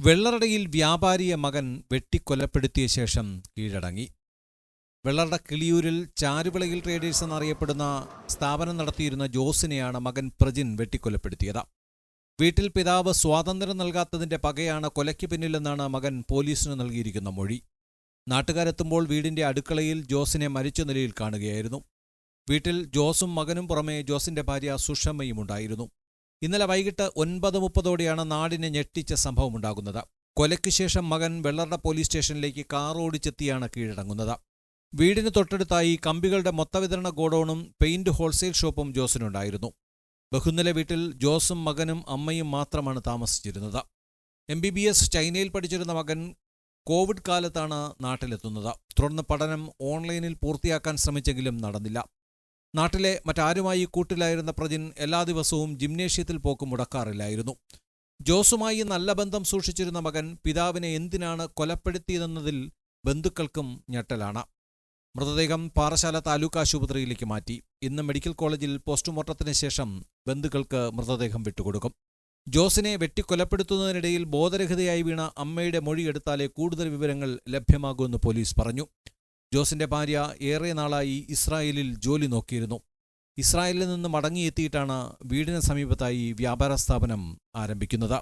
വെള്ളറടയിൽ വ്യാപാരിയെ മകൻ വെട്ടിക്കൊലപ്പെടുത്തിയ ശേഷം കീഴടങ്ങി. വെള്ളറട കിളിയൂരിൽ ചാരുവിളയിൽ ട്രേഡേഴ്സ് എന്നറിയപ്പെടുന്ന സ്ഥാപനം നടത്തിയിരുന്ന ജോസിനെയാണ് മകൻ പ്രജിൻ വെട്ടിക്കൊലപ്പെടുത്തിയത്. വീട്ടിൽ പിതാവ് സ്വാതന്ത്ര്യം നൽകാത്തതിന്റെ പകയാണ് കൊലയ്ക്ക് പിന്നിലെന്നാണ് മകൻ പോലീസിന് നൽകിയിരിക്കുന്ന മൊഴി. നാട്ടുകാരെത്തുമ്പോൾ വീടിന്റെ അടുക്കളയിൽ ജോസിനെ മരിച്ച നിലയിൽ കാണുകയായിരുന്നു. വീട്ടിൽ ജോസും മകനും പുറമെ ജോസിന്റെ ഭാര്യ സുഷമ്മയും ഉണ്ടായിരുന്നു ഇന്നലെ വൈകിട്ട് ഒൻപത് മുപ്പതോടെയാണ് നാടിനെ ഞെട്ടിച്ച സംഭവമുണ്ടാകുന്നത്. കൊലയ്ക്ക് ശേഷം മകൻ വെള്ളറട പോലീസ് സ്റ്റേഷനിലേക്ക് കാർ ഓടിച്ചെത്തിയാണ് കീഴടങ്ങുന്നത്. വീടിന് തൊട്ടടുത്തായി കമ്പികളുടെ മൊത്തവിതരണ ഗോഡൌണും പെയിന്റ് ഹോൾസെയിൽ ഷോപ്പും ജോസിനുണ്ടായിരുന്നു. ബഹുനില വീട്ടിൽ ജോസും മകനും അമ്മയും മാത്രമാണ് താമസിച്ചിരുന്നത്. എം ബി ബി എസ് ചൈനയിൽ പഠിച്ചിരുന്ന മകൻ കോവിഡ് കാലത്താണ് നാട്ടിലെത്തുന്നത്. തുടർന്ന് പഠനം ഓൺലൈനിൽ പൂർത്തിയാക്കാൻ ശ്രമിച്ചെങ്കിലും നടന്നില്ല. നാട്ടിലെ മറ്റാരുമായി കൂട്ടിലായിരുന്ന പ്രജിൻ എല്ലാ ദിവസവും ജിംനേഷ്യത്തിൽ പോക്ക് മുടക്കാറില്ലായിരുന്നു. ജോസുമായി നല്ല ബന്ധം സൂക്ഷിച്ചിരുന്ന മകൻ പിതാവിനെ എന്തിനാണ് കൊലപ്പെടുത്തിയതെന്നതിൽ ബന്ധുക്കൾക്കും ഞെട്ടലാണ്. മൃതദേഹം പാറശാല താലൂക്ക് ആശുപത്രിയിലേക്ക് മാറ്റി. ഇന്ന് മെഡിക്കൽ കോളേജിൽ പോസ്റ്റ്മോർട്ടത്തിന് ശേഷം ബന്ധുക്കൾക്ക് മൃതദേഹം വിട്ടുകൊടുക്കും. ജോസിനെ വെട്ടിക്കൊലപ്പെടുത്തുന്നതിനിടയിൽ ബോധരഹിതയായി വീണ അമ്മയുടെ മൊഴിയെടുത്താലേ കൂടുതൽ വിവരങ്ങൾ ലഭ്യമാകുമെന്ന് പോലീസ് പറഞ്ഞു. ജോസിന്റെ ഭാര്യ ഏറെ നാളായി ഇസ്രായേലിൽ ജോലി നോക്കിയിരുന്നു. ഇസ്രായേലിൽ നിന്ന് മടങ്ങിയെത്തിയിട്ടാണ് വീടിന് സമീപത്തായി വ്യാപാര സ്ഥാപനം ആരംഭിക്കുന്നത്.